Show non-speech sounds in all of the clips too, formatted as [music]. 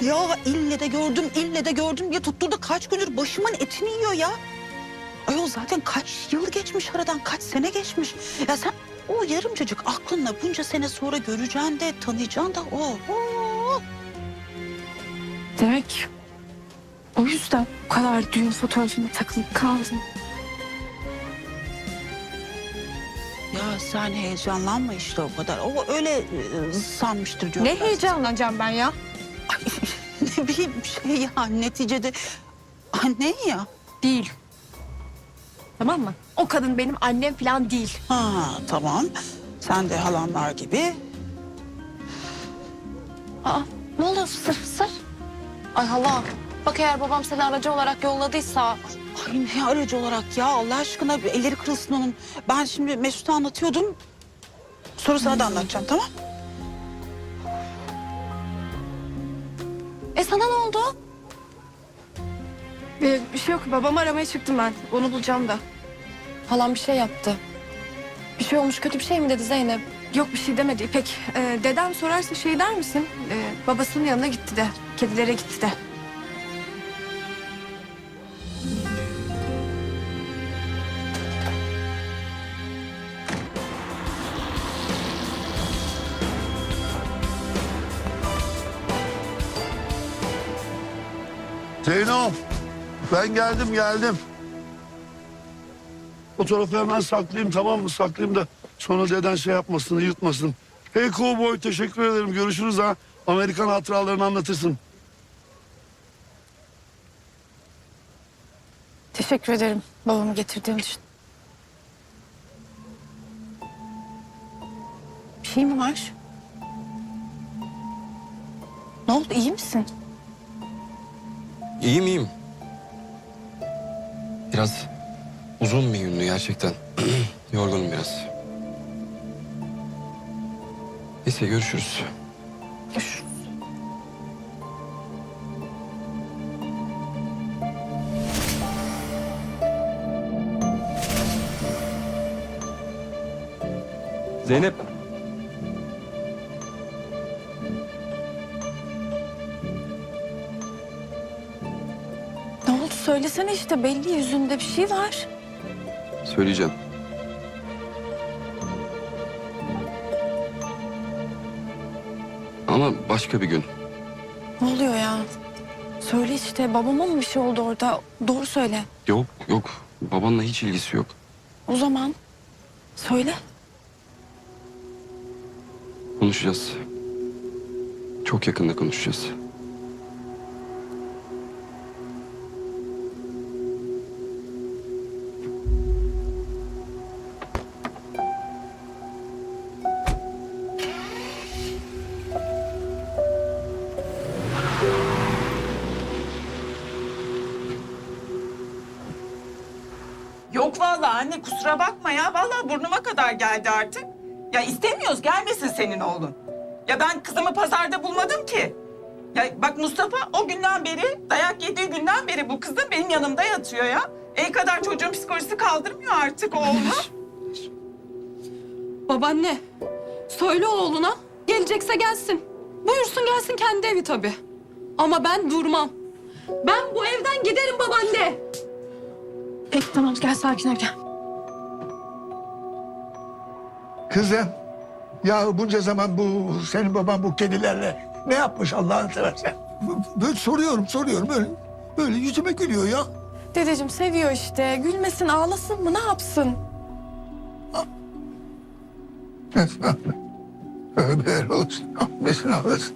Ya ille de gördüm, ille de gördüm diye tutturdu kaç gündür başımın etini yiyor ya. Ayol zaten kaç yıl geçmiş aradan, kaç sene geçmiş. Ya sen o yarımcacık aklınla bunca sene sonra göreceksin de tanıyacaksın da o. o. Demek o yüzden bu kadar düğün fotoğrafına takılıp kaldın. Ya sen heyecanlanma işte o kadar. O öyle e, sanmıştır diyorum. Ne ben. heyecanlanacağım ben ya? [laughs] Bileyim şey ya neticede anne ya. Değil. Tamam mı? O kadın benim annem falan değil. Ha tamam. Sen de halanlar gibi. Aa, ne oluyor fısır fısır? Ay hala. Bak eğer babam seni aracı olarak yolladıysa... Ay ne aracı olarak ya Allah aşkına bir elleri kırılsın onun. Ben şimdi Mesut'a anlatıyordum. Sonra sana da anlatacağım tamam? E sana ne oldu? Ee, bir şey yok. Babamı aramaya çıktım ben. Onu bulacağım da. Falan bir şey yaptı. Bir şey olmuş kötü bir şey mi dedi Zeynep? Yok bir şey demedi İpek. Ee, dedem sorarsa şey der misin? Ee, babasının yanına gitti de. Kedilere gitti de. Zeyno, ben geldim geldim. Fotoğrafı hemen saklayayım tamam mı? Saklayayım da sonra deden şey yapmasın, yırtmasın. Hey kovboy teşekkür ederim. Görüşürüz ha. Amerikan hatıralarını anlatırsın. Teşekkür ederim babamı getirdiğin için. Bir şey mi var? Ne oldu iyi misin? İyiyim iyiyim. Biraz uzun bir gündü gerçekten. [clears throat] Yorgunum biraz. Neyse görüşürüz. Görüşürüz. Zeynep. Söylesene işte belli yüzünde bir şey var. Söyleyeceğim. Ama başka bir gün. Ne oluyor ya? Söyle işte babama mı bir şey oldu orada? Doğru söyle. Yok yok. Babanla hiç ilgisi yok. O zaman söyle. Konuşacağız. Çok yakında konuşacağız. Yok vallahi anne kusura bakma ya. Vallahi burnuma kadar geldi artık. Ya istemiyoruz gelmesin senin oğlun. Ya ben kızımı pazarda bulmadım ki. Ya bak Mustafa o günden beri dayak yediği günden beri bu kızım benim yanımda yatıyor ya. El kadar çocuğun psikolojisi kaldırmıyor artık oğlunu. Babaanne, söyle oğluna gelecekse gelsin. Buyursun gelsin kendi evi tabii. Ama ben durmam. Ben bu evden giderim babaanne. Peki tamam gel sakin ol gel. Kızım, ya bunca zaman bu senin baban bu kedilerle ne yapmış Allah'ını seversen? B- Böyle soruyorum, soruyorum böyle. Böyle yüzüme gülüyor ya. Dedeciğim seviyor işte. Gülmesin ağlasın mı ne yapsın? [laughs] Tövbe olsun, affetsin ağlasın.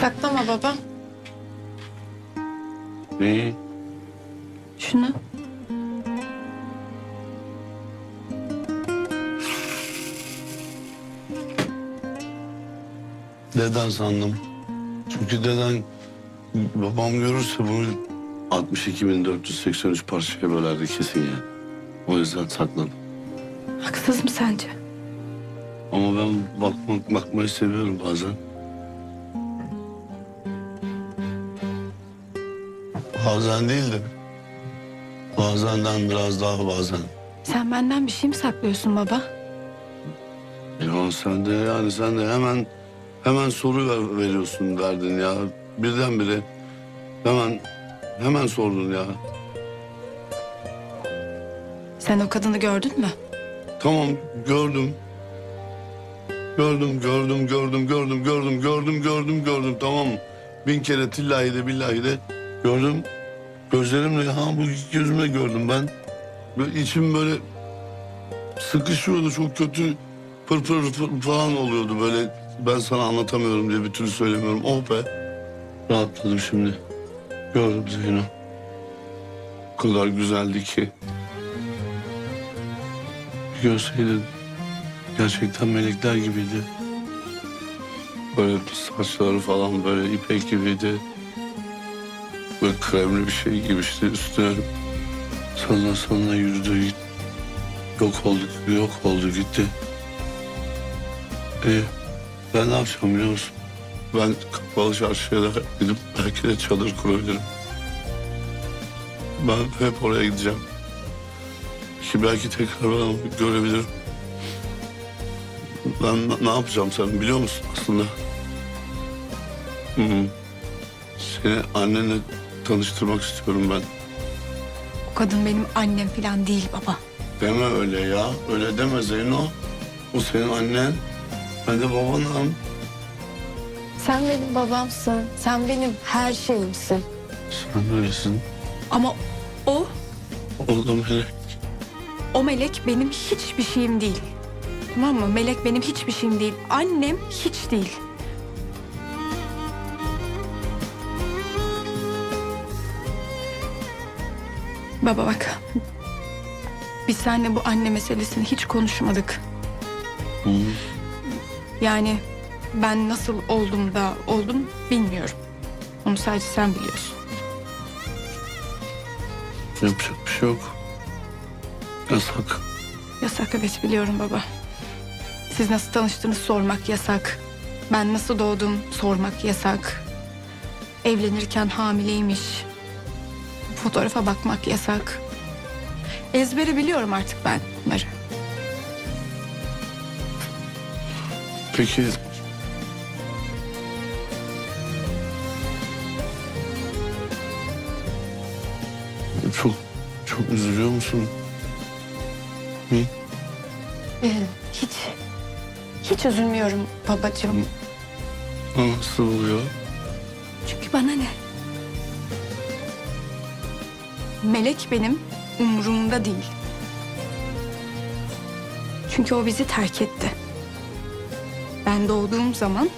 Saklama baba. Neyi? Şunu. Deden sandım. Çünkü deden babam görürse bunu 62.483 parçaya bölerdi kesin yani. O yüzden sakladım. Haksız mı sence? Ama ben bakmak, bakmayı seviyorum bazen. Bazen değil de bazenden biraz daha bazen. Sen benden bir şey mi saklıyorsun baba? Ya sen de yani sen de hemen hemen soru ver, veriyorsun derdin ya. Birdenbire hemen hemen sordun ya. Sen o kadını gördün mü? Tamam gördüm. Gördüm, gördüm, gördüm, gördüm, gördüm, gördüm, gördüm, gördüm. Tamam? Bin kere tillahi de billahi de gördüm. Gözlerimle ha bu gözümle gördüm ben. Böyle içim böyle sıkışıyordu çok kötü pır pır pır falan oluyordu böyle. Ben sana anlatamıyorum diye bir türlü söylemiyorum. Oh be. Rahatladım şimdi. Gördüm Zeyno. O kadar güzeldi ki. Görseydin gerçekten melekler gibiydi. Böyle saçları falan böyle ipek gibiydi. Böyle kremli bir şey gibi işte üstüne sonra sonra yürüdü git. Yok oldu, yok oldu gitti. Ee, ben ne yapacağım biliyor musun? Ben kapalı çarşıya da gidip belki de çadır kurabilirim. Ben hep oraya gideceğim. Ki belki tekrar ben onu görebilirim. Ben ne- yapacağım sen biliyor musun aslında? Hı. Seni annenle tanıştırmak istiyorum ben. O kadın benim annem falan değil baba. Deme öyle ya. Öyle deme Zeyno. O senin annen. Ben de babanım. Sen benim babamsın. Sen benim her şeyimsin. Sen öylesin. Ama o, O da melek. o melek benim hiçbir şeyim değil. Tamam mı? Melek benim hiçbir şeyim değil. Annem hiç değil. Baba bak. Biz seninle bu anne meselesini hiç konuşmadık. Hı. Yani ben nasıl oldum da oldum bilmiyorum. Onu sadece sen biliyorsun. Yapacak bir şey yok. Yasak. Yasak evet biliyorum baba. Siz nasıl tanıştınız sormak yasak. Ben nasıl doğdum sormak yasak. Evlenirken hamileymiş. Fotoğrafa bakmak yasak. Ezberi biliyorum artık ben bunları. Peki çok çok üzülüyor musun? Ee, hiç, hiç üzülmüyorum babacığım. Nasıl oluyor? Çünkü bana ne? Melek benim umurumda değil. Çünkü o bizi terk etti. Ben doğduğum zaman